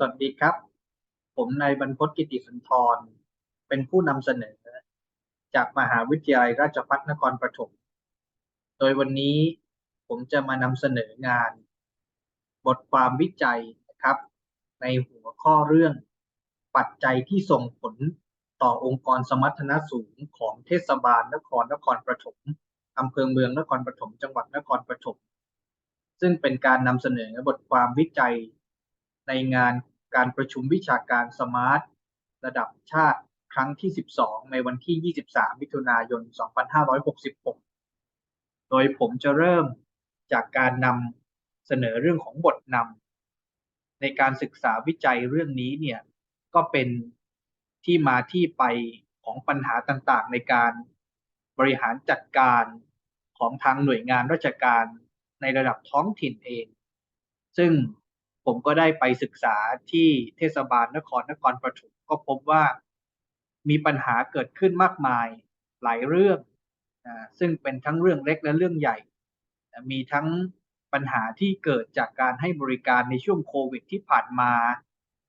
สวัสดีครับ ผมนายบรรพตกิติสุนทร เป็นผู้นำเสนอ จากมหาวิทยาลัยราชภัฏนครปฐม โดยวันนี้ผมจะมานำเสนองาน บทความวิจัยนะครับ ในหัวข้อเรื่อง ปัจจัยที่ส่งผลต่อองค์กรสมรรถนะสูงของเทศบาลนครนครปฐมอำเภอเมืองนครปฐมจังหวัดนครปฐมซึ่งเป็นการนำเสนอบทความวิจัย ในงานการประชุมวิชาการสมาร์ทระดับชาติครั้งที่ 12 ในวันที่ 23 มิถุนายน 2566 โดยผมจะเริ่มจากการนำเสนอเรื่องของบทนำในการศึกษาวิจัยเรื่องนี้เนี่ยก็เป็นที่มาที่ไปของปัญหาต่างๆ ในการบริหารจัดการของทางหน่วยงานราชการในระดับท้องถิ่นเอง ซึ่ง ผมก็ได้ไปศึกษาที่เทศบาลนครนครปฐมก็พบว่ามีปัญหาเกิดขึ้นมากมายหลายเรื่องซึ่งเป็นทั้งเรื่องเล็กและเรื่องใหญ่ มีทั้งปัญหาที่เกิดจากการให้บริการในช่วงโควิดที่ผ่านมา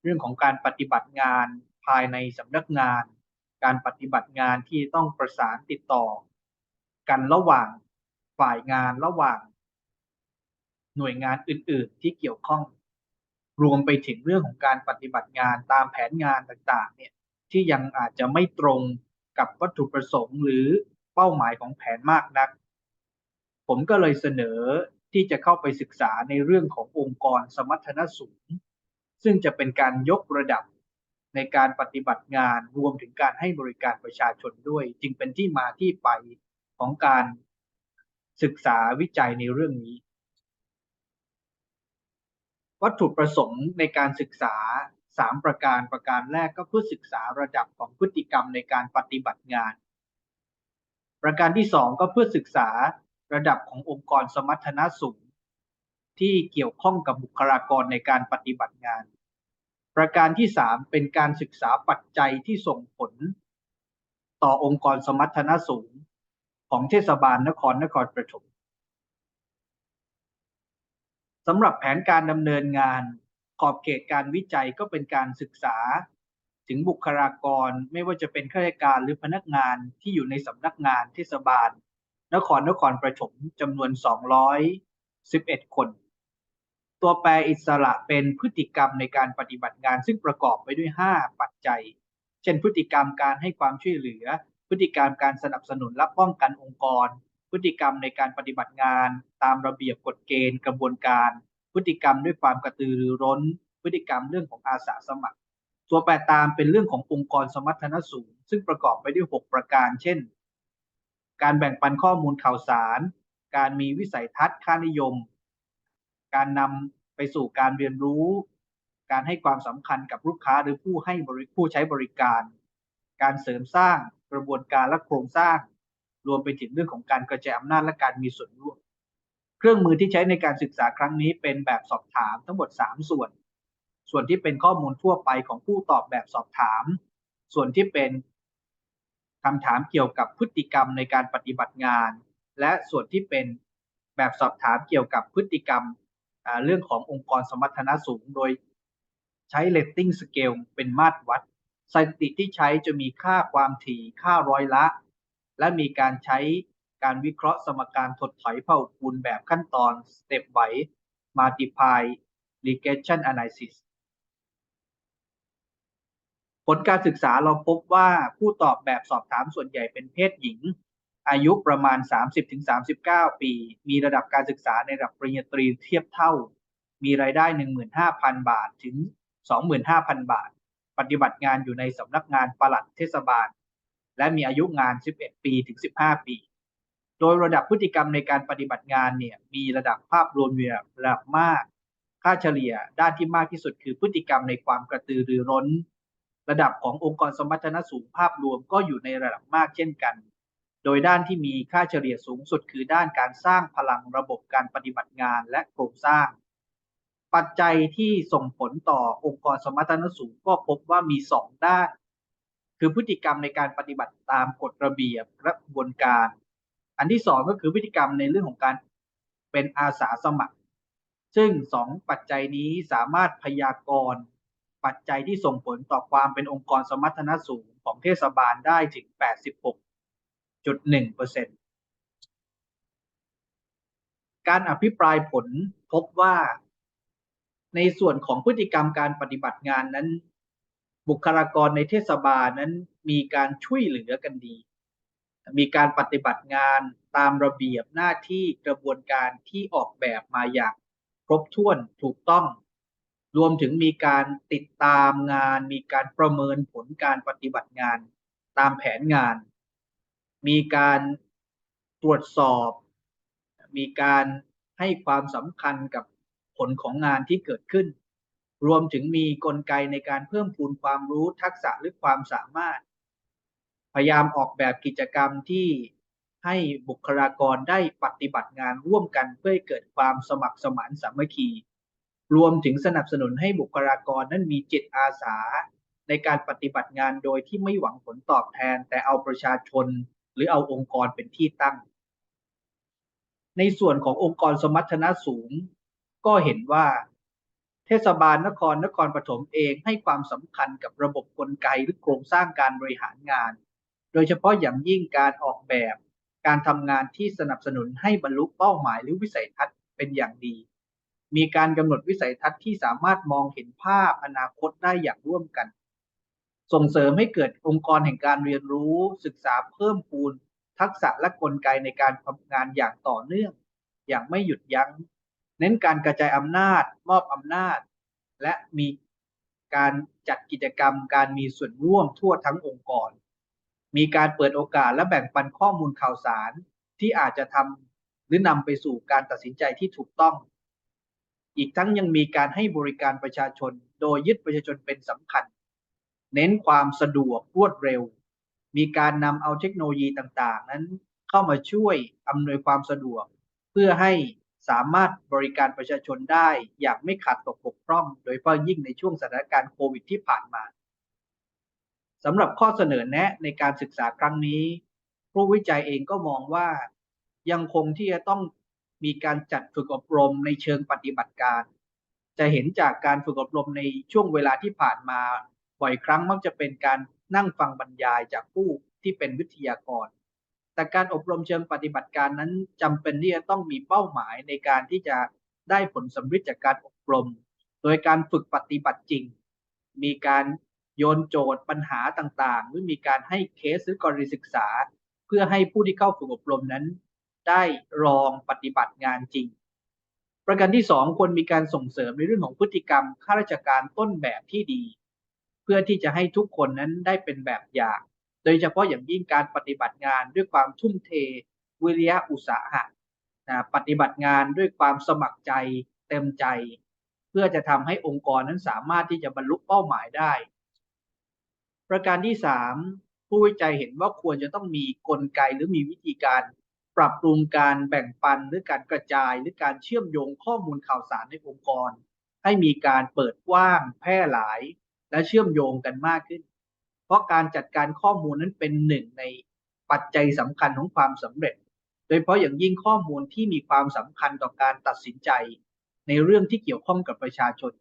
เรื่องของการปฏิบัติงานภายในสำนักงาน การปฏิบัติงานที่ต้องประสานติดต่อ กันระหว่างฝ่ายงานระหว่าง หน่วยงานอื่น ๆ ที่เกี่ยวข้อง รวมไปถึงเรื่องของการปฏิบัติงานตามแผนงานต่างๆเนี่ยที่ยังอาจจะไม่ตรงกับวัตถุประสงค์ หรือเป้าหมายของแผนมากนัก ผมก็เลยเสนอที่จะเข้าไปศึกษาในเรื่องขององค์กรสมรรถนะสูง ซึ่งจะเป็นการยกระดับในการปฏิบัติงานรวมถึงการให้บริการประชาชนด้วย จึงเป็นที่มาที่ไปของการศึกษาวิจัยในเรื่องนี้ วัตถุประสงค์ในการศึกษา 3 ประการประการแรกก็เพื่อศึกษาระดับของพฤติกรรมในการปฏิบัติงาน ประการที่ 2 ก็เพื่อศึกษาระดับขององค์กรสมรรถนะสูง ที่เกี่ยวข้องกับบุคลากรในการปฏิบัติงาน ประการที่ 3 เป็นการศึกษาปัจจัยที่ส่งผล ต่อองค์กรสมรรถนะสูง ของเทศบาลนครนครปฐม สำหรับแผนการดำเนินงาน ขอบเขตการวิจัยก็เป็นการศึกษา ถึงบุคลากรไม่ว่าจะเป็นข้าราชการหรือพนักงานที่อยู่ในสำนักงานเทศบาล นครนครปฐมจำนวน 211 คน ตัวแปรอิสระเป็นพฤติกรรมในการปฏิบัติงาน ซึ่งประกอบไปด้วย 5 ปัจจัย เช่น พฤติกรรมการให้ความช่วยเหลือ พฤติกรรมการสนับสนุนและป้องกันองค์กร พฤติกรรมในการปฏิบัติงาน ตามระเบียบกฎเกณฑ์กระบวนการ พฤติกรรมด้วยความกระตือรือร้น พฤติกรรมเรื่องของอาสาสมัคร ตัวแปรตามเป็นเรื่องขององค์กรสมรรถนะสูง ซึ่งประกอบไปด้วย 6 ประการ เช่น การแบ่งปันข้อมูลข่าวสาร การมีวิสัยทัศน์ค่านิยม การนำไปสู่การเรียนรู้ การให้ความสำคัญกับลูกค้าหรือผู้ให้บริผู้ใช้บริการ การเสริมสร้างกระบวนการและโครงสร้าง รวมไปถึงเรื่องของการกระจายอำนาจและการมีส่วนร่วม เครื่องมือที่ใช้ในการศึกษาครั้งนี้เป็นแบบสอบถามทั้งหมด 3 ส่วน ส่วนที่เป็นข้อมูลทั่วไปของผู้ตอบแบบสอบถาม ส่วนที่เป็นคำถามเกี่ยวกับพฤติกรรมในการปฏิบัติงาน และส่วนที่เป็นแบบสอบถามเกี่ยวกับพฤติกรรมเรื่องขององค์กรสมรรถนะสูง โดยใช้ rating scale เป็นมาตรวัดสถิติที่ใช้จะมีค่าความถี่ ค่าร้อยละ และมีการใช้การวิเคราะห์สมการถดถอยเผ่าคูณแบบขั้นตอน step by multiply regression analysis ผลการศึกษาเราพบว่าผู้ตอบแบบสอบถามส่วนใหญ่เป็นเพศหญิง อายุประมาณ 30-39 ปี มีระดับการศึกษาในระดับปริญญาตรีเทียบเท่า มีรายได้ 15,000 บาทถึง 25,000 บาท ปฏิบัติงานอยู่ในสำนักงานปลัดเทศบาล และมีอายุงาน 11 ปีถึง 15 ปี โดยระดับพฤติกรรมในการปฏิบัติงานเนี่ยมีระดับภาพรวมอยู่ระดับมาก ค่าเฉลี่ยด้านที่มากที่สุดคือพฤติกรรมในความกระตือรือร้น ระดับขององค์กรสมรรถนะสูงภาพรวมก็อยู่ในระดับมากเช่นกัน โดยด้านที่มีค่าเฉลี่ยสูงสุดคือด้านการสร้างพลังระบบการปฏิบัติงานและโครงสร้างปัจจัยที่ส่งผลต่อองค์กรสมรรถนะสูงก็พบว่ามี 2 ด้าน คือพฤติกรรมในการปฏิบัติตามกฎระเบียบกระบวนการ อันที่สองก็คือพฤติกรรมในเรื่องของการเป็นอาสาสมัคร ซึ่งสองปัจจัยนี้สามารถพยากรณ์ปัจจัยที่ส่งผลต่อความเป็นองค์กรสมรรถนะสูงของเทศบาลได้ถึง 86.1%การอภิปรายผลพบว่า ในส่วนของพฤติกรรมการปฏิบัติงานนั้น บุคลากรในเทศบาลนั้นมีการช่วยเหลือกันดี มีการปฏิบัติงานตามระเบียบหน้าที่กระบวนการที่ออกแบบมาอย่างครบถ้วนถูกต้อง รวมถึงมีการติดตามงาน มีการประเมินผลการปฏิบัติงานตามแผนงาน มีการตรวจสอบ มีการให้ความสำคัญกับผลของงานที่เกิดขึ้น รวมถึงมีกลไกในการเพิ่มพูนความรู้ทักษะหรือความสามารถ พยายามออกแบบกิจกรรมที่ให้บุคลากรได้ปฏิบัติงานร่วมกันเพื่อเกิดความสมัครสมานสามัคคี รวมถึงสนับสนุนให้บุคลากรนั้นมีจิตอาสา ในการปฏิบัติงานโดยที่ไม่หวังผลตอบแทน แต่เอาประชาชน หรือเอาองค์กรเป็นที่ตั้ง ในส่วนขององค์กรสมรรถนะสูง ก็เห็นว่า เทศบาลนครนครปฐมเองให้ความสำคัญกับระบบกลไกหรือโครงสร้างการบริหารงาน โดยเฉพาะอย่างยิ่งการออกแบบ การทำงานที่สนับสนุนให้บรรลุเป้าหมายหรือวิสัยทัศน์เป็นอย่างดี มีการกำหนดวิสัยทัศน์ที่สามารถมองเห็นภาพอนาคตได้อย่างร่วมกัน ส่งเสริมให้เกิดองค์กรแห่งการเรียนรู้ศึกษาเพิ่มพูนทักษะและกลไกในการทำงานอย่างต่อเนื่อง อย่างไม่หยุดยัง้ง เน้นการกระจายอำนาจ มอบอำนาจ และมีการจัดกิจกรรม การมีส่วนร่วมทั่วทั้งองค์กร มีการเปิดโอกาสและแบ่งปันข้อมูลข่าวสารที่อาจจะทำหรือนำไปสู่การตัดสินใจที่ถูกต้อง อีกทั้งยังมีการให้บริการประชาชน โดยยึดประชาชนเป็นสำคัญ เน้นความสะดวกรวดเร็ว มีการนำเอาเทคโนโลยีต่างๆ นั้นเข้ามาช่วยอำนวยความสะดวก เพื่อให้ สามารถบริการประชาชนได้อย่างไม่ขาดตกบกพร่อง โดยเฉพาะยิ่งในช่วงสถานการณ์โควิดที่ผ่านมาสำหรับข้อเสนอแนะในการศึกษาครั้งนี้ ผู้วิจัยเองก็มองว่า ยังคงที่จะต้องมีการจัดฝึกอบรมในเชิงปฏิบัติการ จะเห็นจากการฝึกอบรมในช่วงเวลาที่ผ่านมาบ่อยครั้งมักจะเป็นการนั่งฟังบรรยายจากผู้ที่เป็นวิทยากร แต่การอบรมเชิงปฏิบัติการนั้นจำเป็นที่จะต้องมีเป้าหมายในการที่จะได้ผลสำเร็จจากการอบรม โดยการฝึกปฏิบัติจริง มีการโยนโจทย์ปัญหาต่างๆ หรือมีการให้เคสหรือกรณีศึกษา เพื่อให้ผู้ที่เข้าฝึกอบรมนั้น ได้ลองปฏิบัติงานจริง ประการที่ 2 ควรมีการส่งเสริมในเรื่องของพฤติกรรมข้าราชการต้นแบบที่ดี เพื่อที่จะให้ทุกคนนั้นได้เป็นแบบอย่าง โดยเฉพาะอย่างยิ่งการปฏิบัติงานด้วยความทุ่มเท วิริยะอุตสาหะปฏิบัติงานด้วยความสมัครใจเต็มใจ เพื่อจะทำให้องค์กรนั้นสามารถที่จะบรรลุเป้าหมายได้ ประการที่ 3 ผู้วิจัยเห็นว่าควรจะต้องมีกลไกหรือมีวิธีการปรับปรุงการแบ่งปันหรือการกระจาย หรือการเชื่อมโยงข้อมูลข่าวสารในองค์กร ให้มีการเปิดกว้าง แพร่หลาย และเชื่อมโยงกันมากขึ้น เพราะการจัดการข้อมูลนั้นเป็นหนึ่งในปัจจัยสำคัญของความสำเร็จ โดยเฉพาะอย่างยิ่งข้อมูลที่มีความสำคัญต่อการตัดสินใจ ในเรื่องที่เกี่ยวข้องกับประชาชน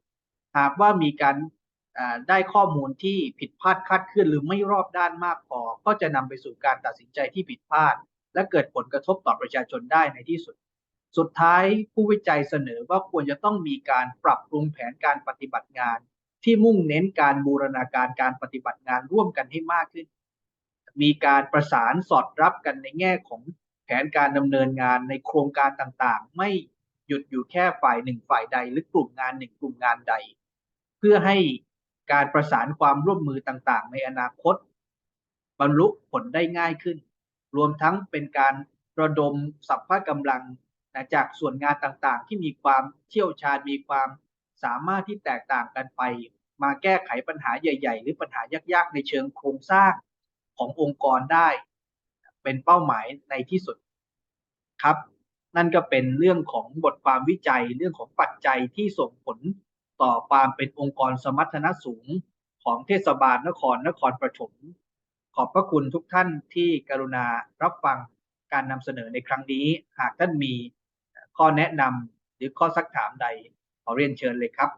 หากว่ามีการได้ข้อมูลที่ผิดพลาดคาดเคลื่อนหรือไม่รอบด้านมากพอ ก็จะนำไปสู่การตัดสินใจที่ผิดพลาด และเกิดผลกระทบต่อประชาชนได้ในที่สุด สุดท้ายผู้วิจัยเสนอว่าควรจะต้องมีการปรับปรุงแผนการปฏิบัติงาน ที่มุ่งเน้นการบูรณาการการปฏิบัติงานร่วมกันให้มากขึ้น มีการประสานสอดรับกันในแง่ของแผนการดำเนินงานในโครงการต่างๆ ไม่หยุดอยู่แค่ฝ่ายหนึ่งฝ่ายใด หรือกลุ่มงานหนึ่งกลุ่มงานใด เพื่อให้การประสานความร่วมมือต่างๆ ในอนาคต บรรลุผลได้ง่ายขึ้น รวมทั้งเป็นการระดมสัพพะกำลังจากส่วนงานต่างๆ ที่มีความเชี่ยวชาญมีความ สามารถที่แตกต่างกันไป มาแก้ไขปัญหาใหญ่ ๆ หรือปัญหายากๆ ในเชิงโครงสร้างขององค์กรได้ เป็นเป้าหมายในที่สุดครับ นั่นก็เป็นเรื่องของบทความวิจัยเรื่องของปัจจัยที่ส่งผลต่อความเป็นองค์กรสมรรถนะสูงของเทศบาลนครนครปฐมขอบพระคุณทุกท่านที่กรุณารับฟังการนำเสนอในครั้งนี้ หากท่านมีข้อแนะนำหรือข้อสักถามใด ขอเรียนเชิญเลยครับ